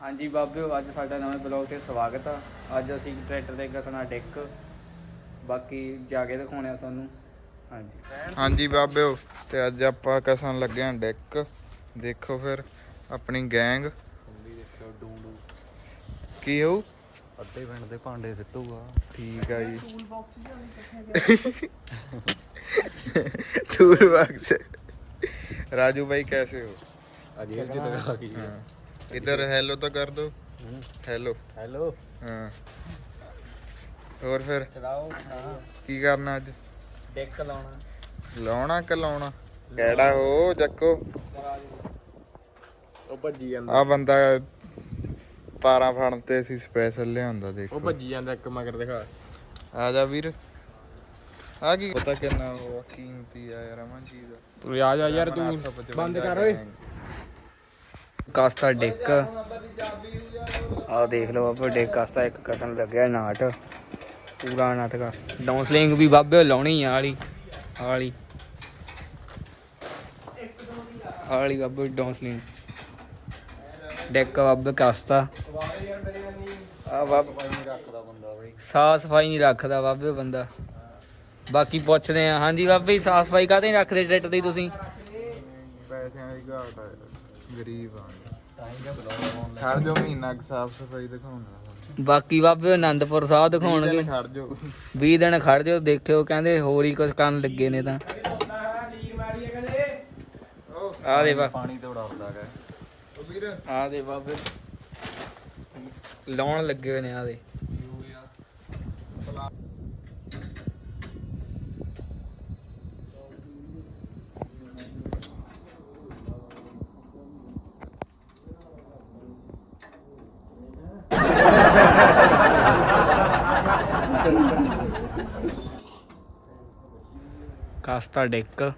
ਹਾਂਜੀ ਬਾਬਿਓ ਅੱਜ ਸਾਡਾ ਨਵੇਂ ਬਲੌਗ ਤੇ ਸਵਾਗਤ ਆ। ਅੱਜ ਅਸੀਂ ਟਰੈਕਟਰ ਤੇ ਕਸਣਾ ਡਿੱਕ। ਬਾਕੀ ਜਾ ਕੇ ਦਿਖਾਉਣੇ ਆ ਸਾਨੂੰ ਹਾਂਜੀ। ਹਾਂਜੀ ਬਾਬਿਓ ਤੇ ਅੱਜ ਆਪਾਂ ਕਸਣ ਲੱਗੇ ਆ ਡਿੱਕ। ਦੇਖੋ ਫਿਰ ਆਪਣੀ ਗੈਂਗ। ਕੀ ਹੋਊ? ਅੱਧੇ ਪਿੰਡ ਦੇ ਭਾਂਡੇ ਸਿੱਟੂਗਾ। ਠੀਕ ਆ ਜੀ। ਟੂਲ ਬਾਕਸ ਜੀ ਟੂਲ ਬਾਕਸ ਰਾਜੂ ਭਾਈ ਕੈਸੇ ਹੋ? ਅਜੇ ਜਿੱਤ ਗਾ ਗਈ इधर हेलो तो कर दो हेलो ਹੈਲੋ हाँ ਹੋਰ ਫਿਰ ਚਲਾਓ ਹਾਂ ਕੀ ਕਰਨਾ ਅੱਜ ਡਿੱਕ ਲਾਉਣਾ ਲਾਉਣਾ ਕਿ ਲਾਉਣਾ ਕਿਹੜਾ ਹੋ ਚੱਕੋ ਉਹ ਭੱਜੀ ਜਾਂਦਾ ਆ ਬੰਦਾ ਤਾਰਾਂ ਫੜਨ ਤੇ ਅਸੀਂ ਸਪੈਸ਼ਲ ਲਿਆਂਦਾ ਉਹ ਦੇਖੋ ਭੱਜੀ ਜਾਂਦਾ ਇੱਕ ਮਗਰ ਦਿਖਾ ਆ ਜਾ ਵੀਰ ਆ ਕੀ ਪਤਾ ਕਿੰਨਾ ਉਹ ਆ, ਕੀਮਤੀ ਆ ਯਾਰ ਅਮਨ ਚੀਜ਼ ਦਾ ਤੂੰ ਆ ਜਾ ਯਾਰ ਤੂੰ ਬੰਦ ਕਰ ਓਏ ਕਾਸਤਾ ਡਿੱਕ। ਆਹ ਦੇਖ ਲਓ ਬਾਬੇ, ਡਿੱਕ ਕਾਸਤਾ, ਇੱਕ ਕਸਣ ਲੱਗਿਆ ਨਾਟ। ਪੂਰਾ ਨਾਟ ਕਾ ਡਾਊਨਸਲਿੰਗ ਵੀ ਬਾਬੇ ਲਾਉਣੀ ਆ ਵਾਲੀ ਵਾਲੀ ਵਾਲੀ ਬਾਬੇ ਡਾਊਨਸਲਿੰਗ ਡਿੱਕ ਬਾਬੇ ਕਾਸਤਾ। ਆ ਬਾਬੇ ਰੱਖਦਾ ਬੰਦਾ ਬਈ ਸਾਫ਼ ਸਫ਼ਾਈ ਨਹੀਂ ਰੱਖਦਾ ਬਾਬੇ ਬੰਦਾ। ਬਾਕੀ ਪੁੱਛਦੇ ਆ, ਹਾਂਜੀ ਬਾਬੇ, ਸਾਫ਼ ਸਫ਼ਾਈ ਕਾਹਤੇ ਨਹੀਂ ਰੱਖਦੇ ਟਰੈਕਟਰ ਦੀ ਤੁਸੀਂ? ਪੈਸਿਆਂ ਦੀ ਘਾਟ ਆ ਗਰੀਬ ਆ। ਟਾਈਮ ਜਿਹਾ ਬੁਲਾਉਣਾ ਆਨਲਾਈਨ ਖੜ ਜੋ ਮਹੀਨਾ ਕੁ ਸਾਫ਼ ਸਫ਼ਾਈ ਦਿਖਾਉਣਾ ਬਾਕੀ ਬਾਬੇ ਆਨੰਦਪੁਰ ਸਾਹਿਬ ਦਿਨ ਦਿਖਾਉਣਗੇ। ਖੜ ਜੋ 20 ਦਿਨ ਖੜ ਜਾਓ ਦੇਖਿਓ ਕਹਿੰਦੇ ਹੋਰ ਹੀ ਕੁਝ ਕਰਨ ਲੱਗੇ ਨੇ ਤਾਂ। ਆ ਦੇ ਬਾ ਪਾਣੀ ਤੇ ਉਡਾਉਂਦਾ ਹੈ ਉਹ ਵੀਰ। ਆ ਦੇ ਬਾਬੇ। ਲਾਉਣ ਲੱਗੇ ਹੋਏ ਨੇ ਆ ਦੇ। ਕਾਸਤਾ ਡਿੱਕ।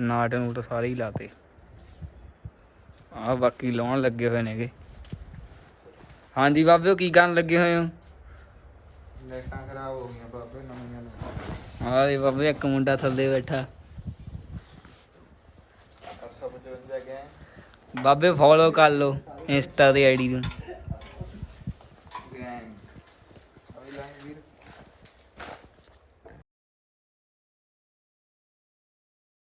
ਨਾਟ ਨੂਟ ਸਾਰੇ ਹੀ ਲਾਤੇ। ਆ ਬਾਕੀ ਲਾਉਣ ਲੱਗੇ ਹੋਏ ਨੇਗੇ। ਹਾਂਜੀ ਬਾਬਿਓ ਕੀ ਕਰਨ ਲੱਗੇ ਹੋਏ ਹੋ? ਲਾਈਟਾਂ ਖਰਾਬ ਹੋ ਗਈਆਂ ਬਾਬੇ ਨਵੀਆਂ ਨੇ ਆ ਦੇ ਬਾਬੇ ਇੱਕ ਮੁੰਡਾ ਥੱਲੇ ਬੈਠਾ। 855 ਗਏ। ਬਾਬੇ ਫੋਲੋ ਕਰ ਲਓ ਇੰਸਟਾ ਦੀ ਆਈਡੀ ਨੂੰ।